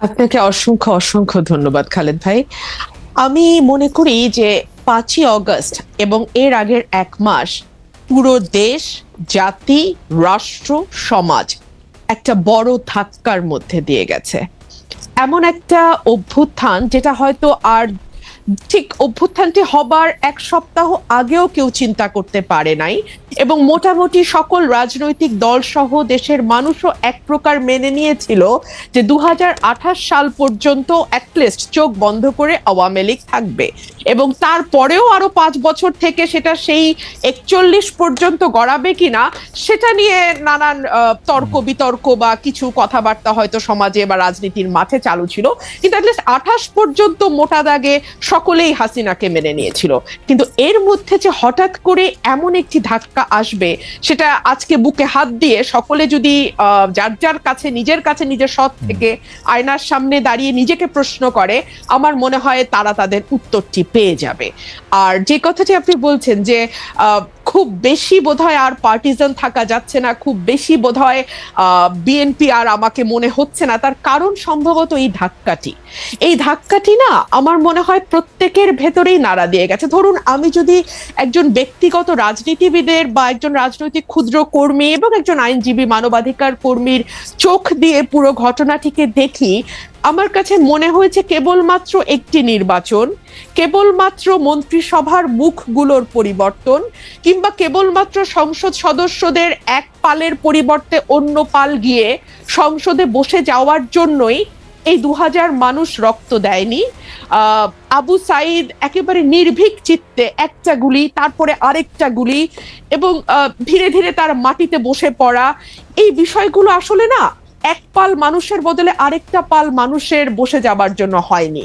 আপনাকে অসংখ্য অসংখ্য ধন্যবাদ, খালেদ ভাই। আমি মনে করি যে পাঁচই অগস্ট এবং এর আগের এক মাস পুরো দেশ, জাতি, রাষ্ট্র, সমাজ একটা বড় ধাক্কার মধ্যে দিয়ে গেছে। এমন একটা অভ্যুত্থান যেটা হয়তো আর ঠিক অভ্যুত্থানটি হবার এক সপ্তাহ আগেও কেউ চিন্তা করতে পারে নাই এবং মোটামুটি সকল রাজনৈতিক দল সহ দেশের মানুষও এক প্রকার মেনে নিয়েছিল যে দু সাল পর্যন্ত অ্যাটলিস্ট চোখ বন্ধ করে আওয়ামী লীগ থাকবে। এবং তারপরেও আরও পাঁচ বছর থেকে সেটা সেই একচল্লিশ পর্যন্ত গড়াবে কিনা সেটা নিয়ে নানান তর্ক বিতর্ক বা কিছু কথাবার্তা হয়তো সমাজে বা রাজনীতির মাঠে চালু ছিল। কিন্তু অ্যাটলিস্ট আঠাশ পর্যন্ত মোটা দাগে সকলেই হাসিনাকে মেনে নিয়েছিল। কিন্তু এর মধ্যে যে হঠাৎ করে এমন একটি ধাক্কা আসবে সেটা আজকে বুকে হাত দিয়ে সকলে যদি আহ, যার যার কাছে নিজের কাছে নিজের সৎ থেকে আয়নার সামনে দাঁড়িয়ে নিজেকে প্রশ্ন করে আমার মনে হয় তারা তাদের উত্তরটি পেয়ে যাবে। আর যে কথাটি আপনি বলছেন যে খুব বেশি বোধহয় আর পার্টিজান থাকা যাচ্ছে না, খুব বেশি বোধহয় বিএনপি আর আমাকে মনে হচ্ছে না। তার কারণ সম্ভবত এই ধাক্কাটি। এই ধাক্কাটি না আমার মনে হয় প্রত্যেকের ভেতরেই নাড়া দিয়ে গেছে। ধরুন আমি যদি একজন ব্যক্তিগত রাজনীতিবিদের বা একজন রাজনৈতিক ক্ষুদ্র কর্মী এবং একজন আইনজীবী, মানবাধিকার কর্মীর চোখ দিয়ে পুরো ঘটনাটিকে দেখি, আমার কাছে মনে হয়েছে কেবলমাত্র একটি নির্বাচন কেবলমাত্র মন্ত্রিসভার মুখগুলোর পরিবর্তন কিংবা কেবলমাত্র সংসদ সদস্যদের এক পালের পরিবর্তে অন্য পাল গিয়ে সংসদে বসে যাওয়ার জন্যই এই দু হাজার মানুষ রক্ত দেয়নি। আবু সাইদ একেবারে নির্ভীক চিত্তে একটা গুলি, তারপরে আরেকটা গুলি এবং ধীরে ধীরে তার মাটিতে বসে পড়া। এই বিষয়গুলো আসলে না, এক পাল মানুষের বদলে আরেকটা পাল মানুষের বসে যাবার জন্য হয়নি।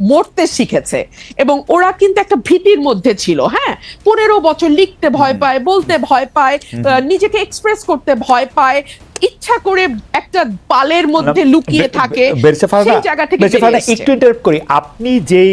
মরতে শিখেছে। এবং ওরা কিন্তু একটা ভীতির মধ্যে ছিল হ্যাঁ? পনেরো বছর লিখতে ভয় পায় বলতে ভয় পায় নিজেকে এক্সপ্রেস করতে ভয় পায় ইচ্ছা করে একটা পালের মধ্যে লুকিয়ে থাকে সেই জায়গা থেকে। একটু ইন্টারাপ্ট করি। আপনি যেই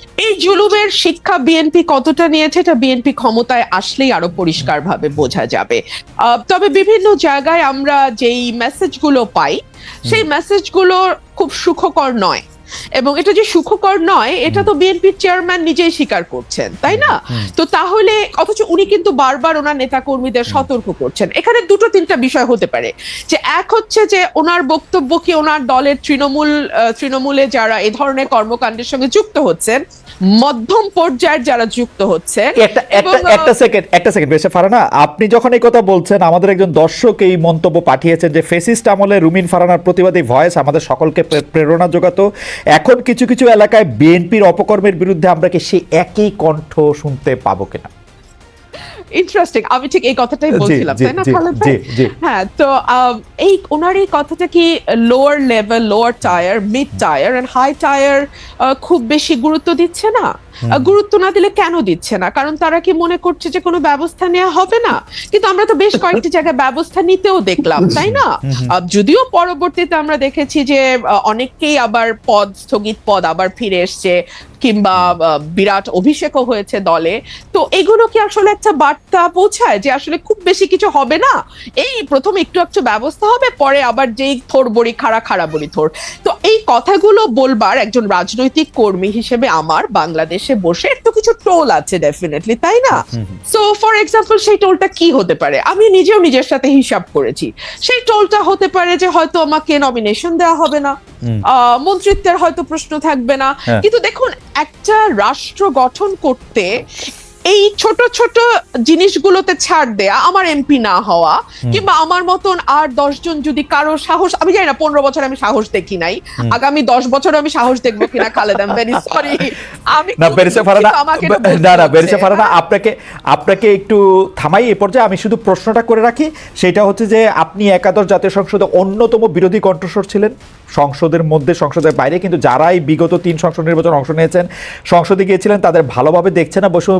এই জুলুমের শিক্ষা বিএনপি কতটা নিয়েছে এটা বিএনপি ক্ষমতায় আসলেই আরও পরিষ্কারভাবে বোঝা যাবে। তবে বিভিন্ন জায়গায় আমরা যেই মেসেজগুলো পাই সেই মেসেজগুলো খুব সুখকর নয়। এবং এটা যে সুখকর নয় এটা তো বিএনপির চেয়ারম্যান নিজেই স্বীকার করছেন তাই না? তো তাহলে অথচ উনি কিন্তু বারবার ওনার নেতাকর্মীদের সতর্ক করছেন। এখানে দুটো তিনটা বিষয় হতে পারে। যে এক হচ্ছে যে ওনার বক্তব্য কি ওনার দলের তৃণমূল তৃণমূলে যারা এ ধরনের কর্মকাণ্ডের সঙ্গে যুক্ত হচ্ছেন মধ্যম পর্যায়ের যারা যুক্ত হচ্ছে একটা একটা একটা সেকেন্ড একটা সেকেন্ড বেশি ফারানা আপনি যখন এই কথা বলছেন আমাদের একজন দর্শক এই মন্তব্য পাঠিয়েছেন যে ফেসিস্ট আমলে রুমিন ফারানার প্রতিবাদী ভয়েস আমাদের সকলকে প্রেরণা জোগাতো এখন কিছু কিছু এলাকায় বিএনপির অপকর্মের বিরুদ্ধে আমরা কি সেই একই কণ্ঠ শুনতে পাবো কিনা? ইন্টারেস্টিং আমি ঠিক এই কথাটাই বলছিলাম তাই না খালেদ ভাই? হ্যাঁ তো এই ওনার এই কথাটা কি lower level lower tier mid tier and high tier খুব বেশি গুরুত্ব দিচ্ছে না? গুরুত্ব না দিলে কেন দিচ্ছে না? কারণ তারা কি মনে করছে যে কোনো ব্যবস্থা নেওয়া হবে না? কিন্তু আমরা তো বেশ কয়েকটি জায়গায় ব্যবস্থা নিতেও দেখলাম তাই না? যদিও পরবর্তীতে আমরা দেখেছি যে অনেককেই আবার পদ স্থগিত পদ আবার ফিরে এসছে কিংবা বিরাট অভিষেকও হয়েছে দলে। তো এগুলো কি আসলে একটা বার্তা পৌঁছায় যে আসলে খুব বেশি কিছু হবে না? এই প্রথম একটু একটু ব্যবস্থা হবে পরে আবার যেই থোর বড়ি খাড়া খাড়া বড়ি থোর এই কথাগুলো বলবার একজন রাজনৈতিক কর্মী হিসেবে আমার বাংলাদেশে বসে একটু কিছু টোল আছে ডেফিনেটলি তাই না? সো ফর এক্সাম্পল সেই টোলটা কি হতে পারে? আমি নিজেও নিজের সাথে হিসাব করেছি। সেই টোলটা হতে পারে যে হয়তো আমাকে নমিনেশন দেওয়া হবে না। আহ, মন্ত্রিত্বের হয়তো প্রশ্ন থাকবে না। হ্যাঁ। কিন্তু দেখুন একটা রাষ্ট্র গঠন করতে এই ছোট ছোট জিনিসগুলোতে ছাড় দেয়া আমার এমপি না হওয়া কিংবা আমার মতন আর দশজন যদি কারও সাহস আমি জানি না পনেরো বছর আমি সাহস দেখি নাই আগামী দশ বছর আমি সাহস দেখব কিনা খালেদ ভেরি সরি আমি না বেরিসে ফারানা না না। বেরিসে ফারানা আপনাকে আপনাকে একটু থামাই এ পর্যায়ে আমি শুধু প্রশ্নটা করে রাখি সেটা হচ্ছে যে আপনি একাদশ জাতীয় সংসদে অন্যতম বিরোধী কণ্ঠস্বর ছিলেন সংসদের মধ্যে সংসদের বাইরে কিন্তু যারাই বিগত তিন সংসদ নির্বাচন অংশ নিয়েছেন সংসদে গিয়েছিলেন তাদের ভালোভাবে দেখছে না বৈষম্য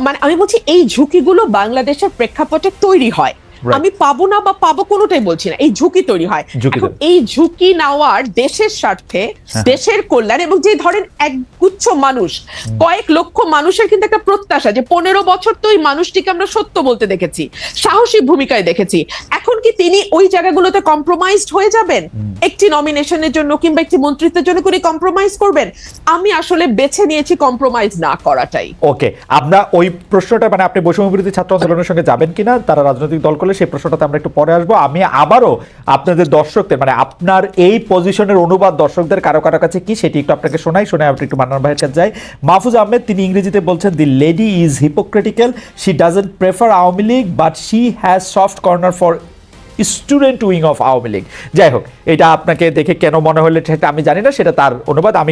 মানে আমি বলছি এই ঝুঁকিগুলো বাংলাদেশের প্রেক্ষাপটে তৈরি হয়. আমি পাবো না বা পাবো কোনোটাই বলছি না। এই ঝুঁকি তৈরি হয়। এখন এই ঝুঁকি নেওয়ার দেশের স্বার্থে হ্যাঁ। দেশের কল্যাণ এবং যে ধরেন একগুচ্ছ মানুষ কয়েক লক্ষ মানুষের কিন্তু একটা প্রত্যাশা যে পনেরো বছর তো ওই মানুষটিকে আমরা সত্য বলতে দেখেছি সাহসী ভূমিকায় দেখেছি। এখন কি তিনি ওই জায়গাগুলোতে কম্প্রোমাইজড হয়ে যাবেন? একটি নমিনেশনের জন্য কিংবা একটি মন্ত্রিত্বের জন্য করে কম্প্রোমাইজ করবেন? আমি আসলে বেছে নিয়েছি কম্প্রোমাইজ না করাটাই। ওকে আমরা ওই প্রশ্নটা মানে আপনি বৈষম্য বিরোধী ছাত্র আন্দোলনের সঙ্গে যাবেন কিনা তারা রাজনৈতিক দল করলে সেই প্রশ্নটাতে আমরা একটু পরে আসব। আমি আবারও আপনাদের দর্শকদের মানে আপনার এই পজিশনের অনুবাদ দর্শকদের কারও কারও কাছে কি সেটি একটু আপনাকে শোনাই, শুনে আপনি একটু মান্নান ভাইয়ের কাছে যাই। মাহফুজ আহমেদ, তিনি ইংরেজিতে বলছেন the lady is hypocritical she doesn't prefer Awami League but she has soft corner for student wing of Awami League. যাই হোক, এটা আপনাকে দেখে কেন মনে হলে সেটা আমি জানি না, সেটা তার অনুবাদ। আমি